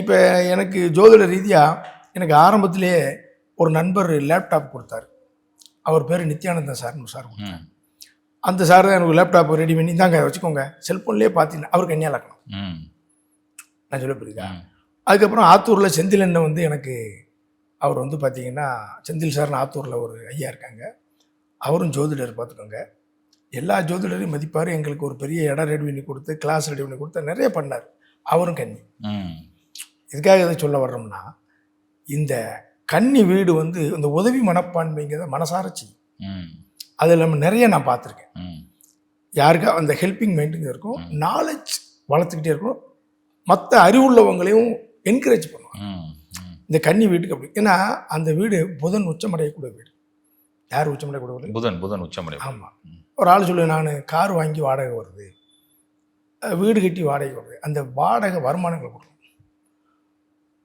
இப்போ எனக்கு ஜோதிட ரீதியாக எனக்கு ஆரம்பத்திலேயே ஒரு நண்பர் லேப்டாப் கொடுத்தாரு. அவர் பேர் நித்யானந்தன் சார்னு சார் அந்த சார் தான் எனக்கு லேப்டாப் ரெடி பண்ணி தாங்க வச்சுக்கோங்க. செல்ஃபோன்லேயே பார்த்தீங்கன்னா அவர் கன்னியா லக்கணம் நான் சொல்ல புரியுதா. அதுக்கப்புறம் ஆத்தூரில் செந்தில் அண்ணன் வந்து எனக்கு அவர் வந்து பார்த்தீங்கன்னா செந்தில் சார்னு ஆத்தூரில் ஒரு ஐயா இருக்காங்க. அவரும் ஜோதிடர் பார்த்துக்கோங்க எல்லா ஜோதிடரையும் மதிப்பார். எங்களுக்கு ஒரு பெரிய இடம் ரெடி பண்ணி கொடுத்து கிளாஸ் ரெடி பண்ணி கொடுத்து நிறைய பண்ணார். அவரும் கன்னி. இதுக்காக எதை சொல்ல வர்றோம்னா இந்த கன்னி வீடு வந்து இந்த உதவி மனப்பான்மைங்கிறத மனசார செய்யும். அதில் நம்ம நிறைய நான் பார்த்துருக்கேன். யாருக்கா அந்த ஹெல்பிங் மைண்டுங்க இருக்கும். நாலேஜ் வளர்த்துக்கிட்டே இருக்கும். மற்ற அறிவுள்ளவங்களையும் என்கரேஜ் பண்ணுவாங்க. இந்த கன்னி வீட்டுக்கு அப்படி. ஏன்னா அந்த வீடு புதன் உச்சமடையக்கூடிய வீடு. யார் உச்சமடையக்கூடிய புதன் புதன் உச்சமடை ஆமாம் ஒரு ஆள் சொல்லு நான் கார் வாங்கி வாடகை வருது. வீடு கட்டி வாடகை வருது. அந்த வாடகை வருமானங்களை கொடுக்கும்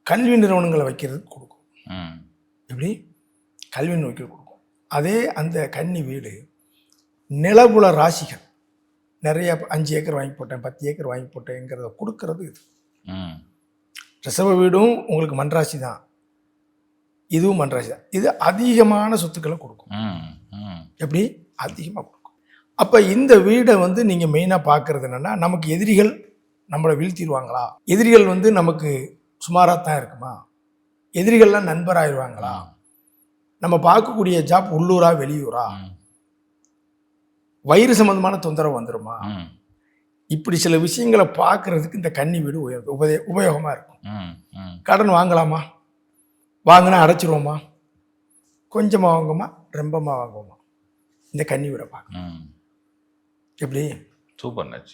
கல்வி நிறுவனங்களை வைக்கிறதுக்கு கொடுக்கும். எப்படி? கல்வி நோக்கி கொடுக்கும். அதே அந்த கன்னி வீடு நிலபுல ராசிகள். நிறைய அஞ்சு ஏக்கர் வாங்கி போட்டேன் பத்து ஏக்கர் வாங்கி போட்டேங்கிறத கொடுக்கறது இது. ரிசர்வ வீடும் உங்களுக்கு மண்ராசி தான். இதுவும் மண்ராசி தான். இது அதிகமான சொத்துக்களை கொடுக்கும். எப்படி? அதிகமாக கொடுக்கும். அப்போ இந்த வீடை வந்து நீங்கள் மெயினாக பார்க்குறது என்னென்னா நமக்கு எதிரிகள் நம்மளை வீழ்த்திடுவாங்களா? எதிரிகள் வந்து நமக்கு சுமாராக தான் இருக்குமா? எதிரிகள்லாம் நண்பராயிருவாங்களா? நம்ம பார்க்கக்கூடிய ஜாப் உள்ளூரா வெளியூரா? வயிறு சம்பந்தமான தொந்தரவு வந்துருமா? இப்படி சில விஷயங்களை பார்க்கறதுக்கு இந்த கன்னி வீடு உய- உபய உபயோகமாக இருக்கும். கடன் வாங்கலாமா? வாங்கினா அடைச்சிருவோமா? கொஞ்சமாக வாங்குவோமா? ரொம்பமாக வாங்குவோமா? இந்த கன்னி வீடை பார்க்க. எப்படி? சூப்பர் நச்சு